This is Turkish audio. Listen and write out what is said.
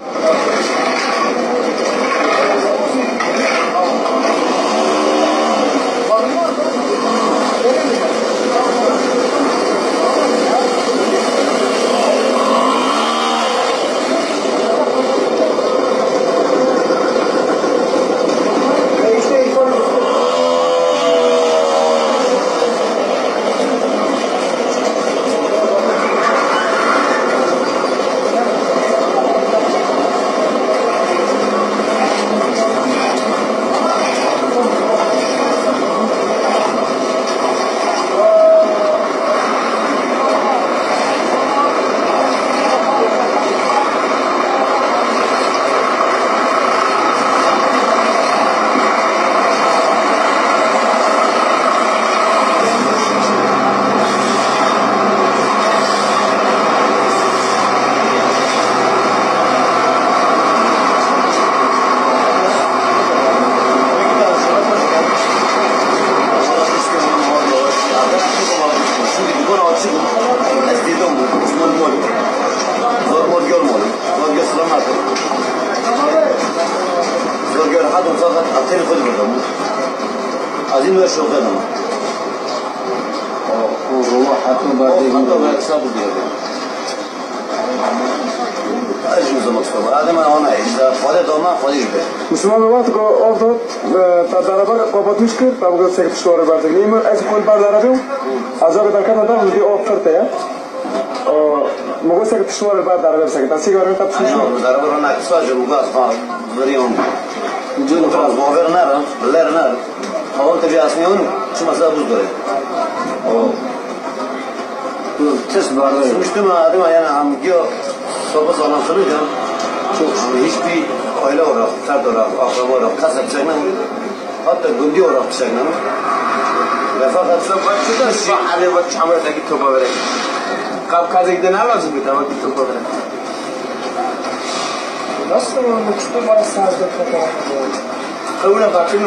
you هذا فقط حاطين خد بالرموش عايزين بقى شغلنا والرموح حطوا بعدين حطوا بقى يكسبوا مسلمان وقت قبضت تدربه قبضتش کرد و گفت سه کشور بردن نیم از کل برداریم از آن در کنار دارم دی آب کرده یا مگه سه کشور برداریم سه تا سیگار تا پشیش دربه رو نکساج رو گاز خان بریون Buongiorno Franz, buon Vernaro, Lernar. A on te vyjasnil, čo ma zabudol. O. Test vardı. Sunuştum adım yani hamgi o sobası anasını can. Çok hiçbir aile olarak, tert olarak, akraba olarak, kasap çekmem. Hatta gündü olarak çekmem. Ve fakat sabah çıkan şey. Hadi bak çamura takip topa verek. Kapkaza giden almasın bir tamam git topa verek. Nasıl olmuş bu bana sağda fotoğraf? Kavuna bakın?